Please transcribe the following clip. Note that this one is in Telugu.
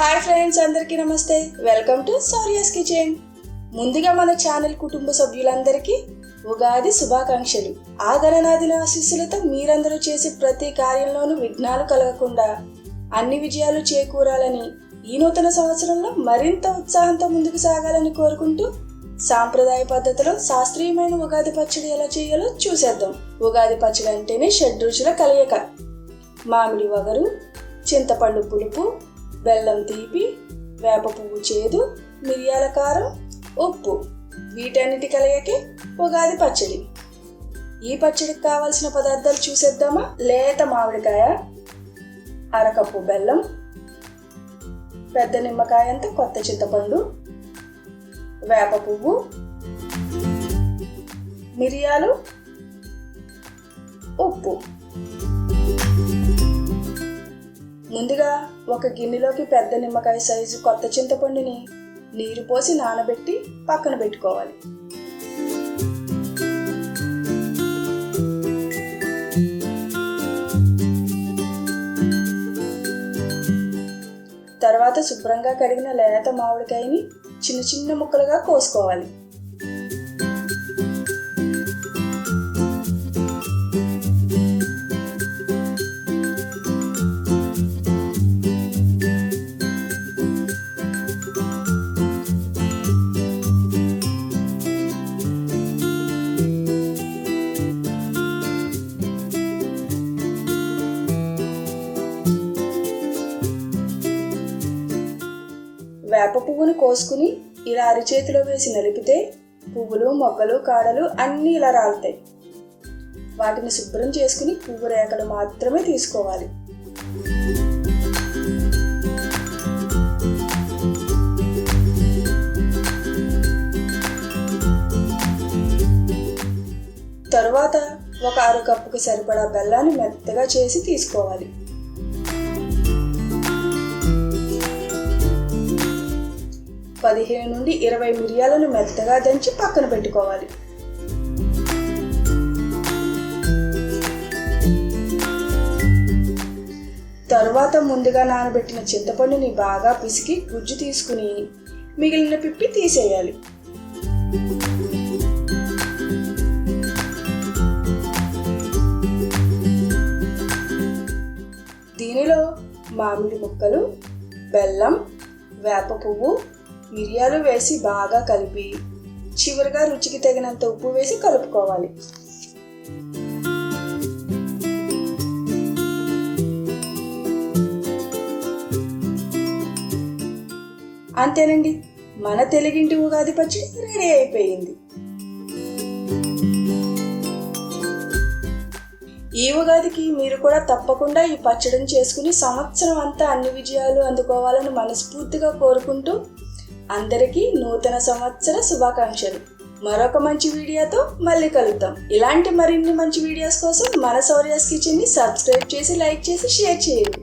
హాయ్ ఫ్రెండ్స్ అందరికీ నమస్తే. వెల్కమ్ టు సౌర్యాస్ కిచెన్ ముందుగా మన ఛానల్ కుటుంబ సభ్యులందరికీ ఉగాది శుభాకాంక్షలు. ఆ గణనాథిన ఆశీస్సులతో మీరందరూ చేసే ప్రతి కార్యంలోనూ విఘ్నాలు కలగకుండా అన్ని విజయాలు చేకూరాలని ఈ నూతన సంవత్సరంలో మరింత ఉత్సాహంతో ముందుకు సాగాలని కోరుకుంటూ సాంప్రదాయ పద్ధతిలో శాస్త్రీయమైన ఉగాది పచ్చడి ఎలా చేయాలో చూసేద్దాం. ఉగాది పచ్చడి అంటేనే షడ్రుచుల కలయిక. మామిడి వగరు చింతపండు పులుపు బెల్లం తీపి వేప పువ్వు చేదు మిరియాల కారం ఉప్పు. వీటన్నిటి కలయికే ఉగాది పచ్చడి. ఈ పచ్చడికి కావాల్సిన పదార్థాలు చూసేద్దామా? లేత మామిడికాయ అరకప్పు బెల్లం పెద్ద నిమ్మకాయ అంత కొత్త చింతపండు వేప పువ్వు మిరియాలు ఉప్పు. ముందుగా ఒక గిన్నెలోకి పెద్ద నిమ్మకాయ సైజు కొత్త చింతపండుని నీరు పోసి నానబెట్టి పక్కన పెట్టుకోవాలి. తర్వాత శుభ్రంగా కడిగిన లేత మామిడికాయని చిన్న చిన్న ముక్కలుగా కోసుకోవాలి. వేప పువ్వును కోసుకుని ఇలా అరిచేతిలో వేసి నలిపితే పువ్వులు మొగ్గలు కాడలు అన్నీ ఇలా రాలుతాయి. వాటిని శుభ్రం చేసుకుని పువ్వు రేఖలు మాత్రమే తీసుకోవాలి. తరువాత ఒక అర కప్పుకి సరిపడా బెల్లాన్ని మెత్తగా చేసి తీసుకోవాలి. పదిహేను నుండి ఇరవై మిరియాలను మెత్తగా దంచి పక్కన పెట్టుకోవాలి. తరువాత ముందుగా నానబెట్టిన చింతపండుని బాగా పిసికి గుజ్జు తీసుకుని మిగిలిన పిప్పి తీసేయాలి. దీనిలో మామిడి ముక్కలు బెల్లం వేప పువ్వు మిరియాలు వేసి బాగా కలిపి చివరిగా రుచికి తగినంత ఉప్పు వేసి కలుపుకోవాలి. అంతేనండి మన తెలుగింటి ఉగాది పచ్చడి రెడీ అయిపోయింది. ఈ ఉగాదికి మీరు కూడా తప్పకుండా ఈ పచ్చడిని చేసుకుని సంవత్సరం అంతా అన్ని విజయాలు అందుకోవాలని మనస్ఫూర్తిగా కోరుకుంటూ అందరికీ నూతన సంవత్సర శుభాకాంక్షలు. మరొక మంచి వీడియోతో మళ్ళీ కలుద్దాం. ఇలాంటి మరిన్ని మంచి వీడియోస్ కోసం మన సౌర్యాస్ కిచెన్ని సబ్స్క్రైబ్ చేసి లైక్ చేసి షేర్ చేయండి.